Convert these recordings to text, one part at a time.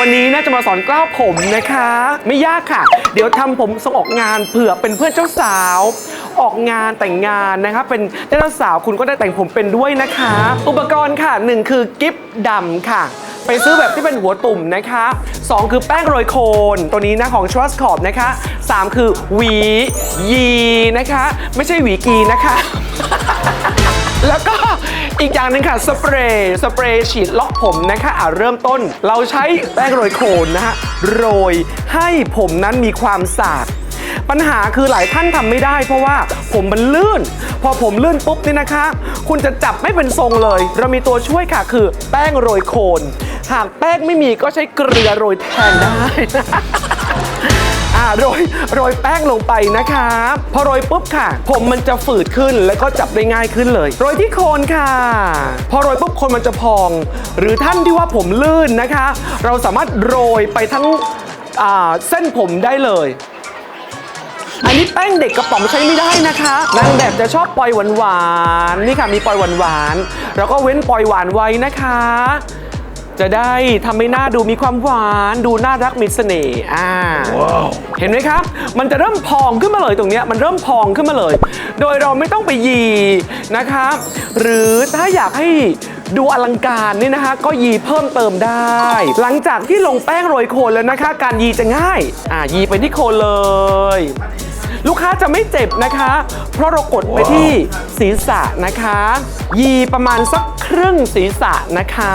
วันนี้น่าจะมาสอนกล้าวผมนะคะ ไม่ยากค่ะ เดี๋ยวทำผมส่งออกงานเผื่อเป็นเพื่อนเจ้าสาว ออกงานแต่งงานนะคะเป็นเจ้าสาวคุณก็ได้แต่งผมเป็นด้วยนะคะ อุปกรณ์ค่ะหนึ่งคือกิฟดำค่ะไปซื้อแบบที่เป็นหัวตุ่มนะคะ 2 คือแป้งโรยโคน ตัวนี้นะของ Trust Corp นะคะ 3 คือหวียีนะคะ ไม่ใช่หวีกีนะคะ อีกอย่างหนึ่งค่ะสเปรย์สเปรย์ฉีดล็อกผมนะคะอะเริ่มต้น เราใช้แป้งโรยโคนนะฮะโรยให้ผมนั้นมีความสะอาดปัญหาคือหลายท่านทำไม่ได้ เพราะว่าผมมันลื่น พอผมลื่นปุ๊บนี่นะคะ คุณจะจับไม่เป็นทรงเลย เรามีตัวช่วยค่ะคือแป้งโรยโคน หากแป้งไม่มีก็ใช้เกลือโรยแทนได้ อ่าโรยโรยแป้งลงไปนะคะพอโรยปุ๊บค่ะ ผมมันจะฝืดขึ้นแล้วก็จับได้ง่ายขึ้นเลย โรยที่โคนค่ะ พอโรยปุ๊บโคนมันจะพอง หรือท่านที่ว่าผมลื่นนะคะ เราสามารถโรยไปทั้งเส้นผมได้เลย อันนี้แป้งเด็กกระป๋องใช้ไม่ได้นะคะนางแบบจะชอบปล่อยหวานๆนี่ค่ะมีปล่อยหวานๆแล้วก็เว้นปล่อยหวานไว้นะคะ จะได้ทำให้หน้าดูมีความหวาน ดูน่ารักมีเสน่ห์อ่าเห็นไหมครับ มันจะเริ่มพองขึ้นมาเลยตรงเนี้ยมันเริ่มพองขึ้นมาเลย โดยเราไม่ต้องไปยีนะคะหรือถ้าอยากให้ดูอลังการนี่นะคะ ก็ยีเพิ่มเติมได้ หลังจากที่ลงแป้งโรยโคนแล้วนะคะ การยีจะง่ายอ่ายีไปที่โคนเลย ลูกค้าจะไม่เจ็บนะคะ เพราะเรากดไปที่ศีรษะนะคะ ยีประมาณสักครึ่งศีรษะนะคะ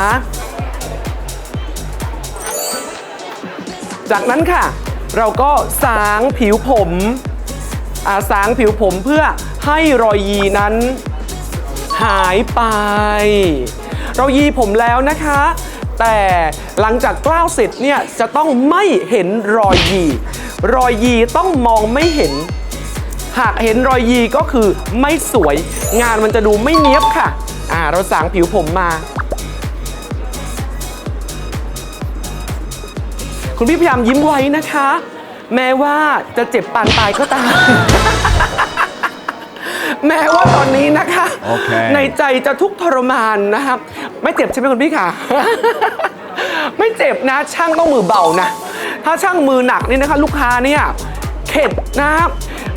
จากนั้นค่ะ เราก็สางผิวผมอาสางผิวผมเพื่อให้รอยยีนั้นหายไป เรายีผมแล้วนะคะ แต่หลังจากกล้าวเสร็จเนี่ยจะต้องไม่เห็นรอยยี รอยยีต้องมองไม่เห็น หากเห็นรอยยีก็คือไม่สวย งานมันจะดูไม่เนี้ยบค่ะ อ่าเราสางผิวผมมา คุณพี่พยายามยิ้มไว้นะคะ แม้ว่าจะเจ็บปานตายก็ตาม แม้ว่าตอนนี้นะคะ โอเค ในใจจะทุกข์ทรมานนะครับ ไม่เจ็บใช่ไหมคุณพี่ค่ะ ไม่เจ็บนะ ช่างต้องมือเบานะ ถ้าช่างมือหนักนี่นะคะ ลูกค้าเนี่ยเข็ดนะครับ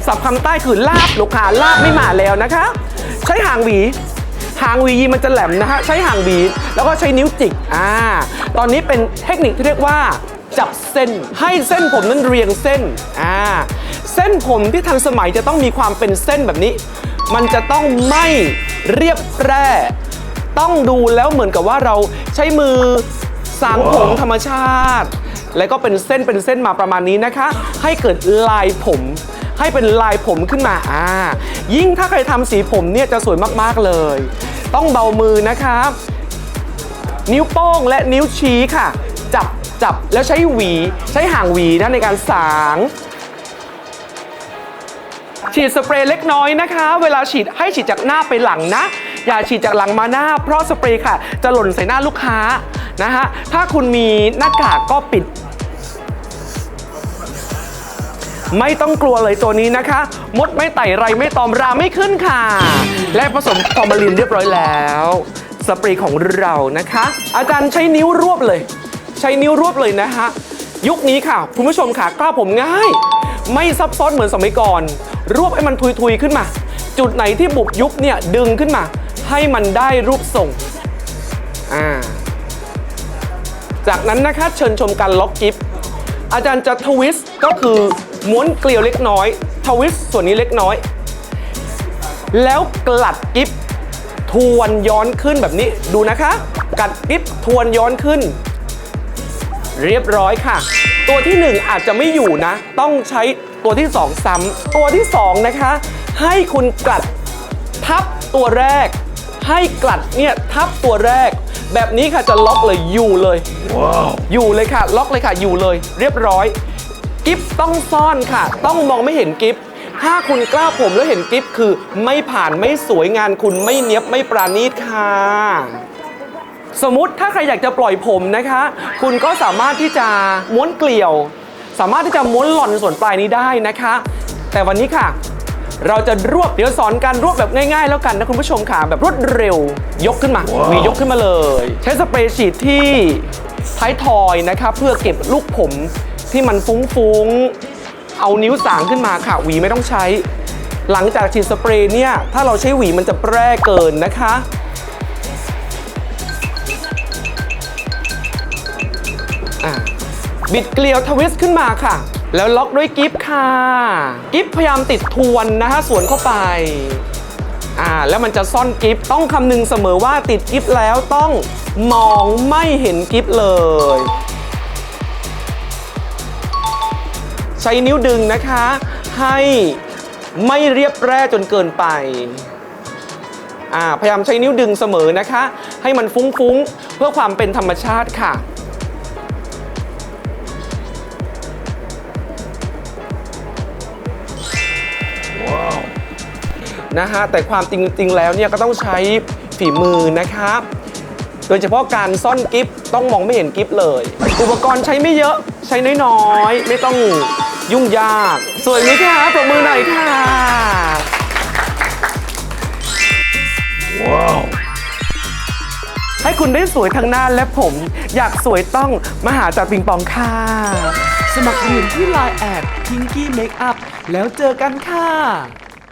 สับคำใต้คือลากลูกค้าลากไม่มาแล้วนะคะ ใช้หางหวีหางหวีมันจะแหลมนะฮะใช้หางหวีแล้วก็ใช้นิ้วจิกอ่าตอนนี้เป็นเทคนิคที่เรียกว่า จับเส้น ให้เส้นผมนั้นเรียงเส้นอ่าเส้นผมที่ทันสมัยจะต้องมีความเป็นเส้นแบบนี้ มันจะต้องไม่เรียบแร่ต้องดูแล้วเหมือนกับว่าเราใช้มือสางผมธรรมชาติ แล้วก็เป็นเส้นเป็นเส้นมาประมาณนี้นะคะ ให้เกิดลายผมให้เป็นลายผมขึ้นมาอ่ายิ่งถ้าใครทำสีผมเนี่ยจะสวยมากๆเลย ต้องเบามือนะคะนิ้วโป้งและนิ้วชี้ค่ะ จับแล้วใช้หวี ใช้หางหวีนะในการสาง ฉีดสเปรย์เล็กน้อยนะคะ เวลาฉีดให้ฉีดจากหน้าไปหลังนะ อย่าฉีดจากหลังมาหน้า เพราะสเปรย์ค่ะ จะหล่นใส่หน้าลูกค้านะฮะถ้าคุณมีหน้ากากก็ปิดไม่ต้องกลัวเลยตัวนี้นะคะ มดไม่ไต่ไรไม่ตอมราไม่ขึ้นค่ะ และผสมฟอร์มาลินเรียบร้อยแล้ว สเปรย์ของเรานะคะ อาจารย์ใช้นิ้วรวบเลย ใช้นิ้วรวบเลยนะคะยุคนี้ค่ะ คุณผู้ชมค่ะกล้าผมง่าย ไม่ซับซ้อนเหมือนสมัยก่อน รวบให้มันทุยๆขึ้นมา จุดไหนที่บุบยุบเนี่ยดึงขึ้นมา ให้มันได้รูปทรงอ่าจากนั้นนะคะเชิญชมการล็อกกิฟต์อาจารย์จะทวิสต์ก็คือม้วนเกลียวเล็กน้อย ทวิสต์ส่วนนี้เล็กน้อย แล้วกลัดกิฟต์ทวนย้อนขึ้นแบบนี้ดูนะคะ กัดกิฟต์ทวนย้อนขึ้น เรียบร้อยค่ะ ตัวที่ 1 อาจจะไม่อยู่นะ ต้องใช้ตัวที่ 2 ซ้ำตัวที่ 2 นะคะ ให้คุณกลัดทับตัวแรก ให้กลัดเนี่ยทับตัวแรก แบบนี้ค่ะจะล็อกเลยอยู่เลยอยู่เลยค่ะ ล็อกเลยค่ะอยู่เลย เรียบร้อย กิฟต้องซ่อนค่ะ ต้องมองไม่เห็นกิฟถ้าคุณกล้าผมแล้วเห็นกิฟคือ ไม่ผ่านไม่สวยงานคุณไม่เนี้ยบไม่ปราณีตค่ะ สมมุติถ้าใครอยากจะปล่อยผมนะคะ คุณก็สามารถที่จะม้วนเกลียว สามารถที่จะม้วนหล่อนส่วนปลายนี้ได้นะคะ แต่วันนี้ค่ะ เราจะรวบเดี๋ยวสอนการรวบแบบง่ายๆ แล้วกันนะคุณผู้ชมค่ะแบบรวดเร็วยกขึ้นมามียกขึ้นมาเลย ใช้สเปรย์ฉีดที่ท้ายทอยนะคะเพื่อเก็บลูกผมที่มันฟุ้งๆเอานิ้วสางขึ้นมาค่ะหวีไม่ต้องใช้ หลังจากฉีดสเปรย์เนี่ยถ้าเราใช้หวีมันจะแปร่เกินนะคะ อะบิดเกลียวทวิสต์ขึ้นมาค่ะ แล้วล็อกด้วยกิฟค่ะ กิฟพยายามติดทวนนะฮะสวนเข้าไปอ่าแล้วมันจะซ่อนกิฟต้องคำนึงเสมอว่าติดกิฟแล้วต้องมองไม่เห็นกิฟเลย ใช้นิ้วดึงนะคะ ให้ไม่เรียบแร่จนเกินไปอ่าพยายามใช้นิ้วดึงเสมอนะคะ ให้มันฟุ้งๆ เพื่อความเป็นธรรมชาติค่ะ นะฮะแต่ความจริงๆแล้วเนี่ยก็ต้องใช้ฝีมือนะครับโดยเฉพาะการซ่อนกิฟต้องมองไม่เห็นกิฟเลย อุปกรณ์ใช้ไม่เยอะใช้น้อยๆ ไม่ต้องยุ่งยาก สวยไหมคะปรบมือหน่อยค่ะให้คุณได้สวยทั้งหน้าและผม อยากสวยต้องมาหาจากปิงปองค่ะ สมัครเรียนที่ Line แอดพิงกี้เมคอัพแล้วเจอกันค่ะ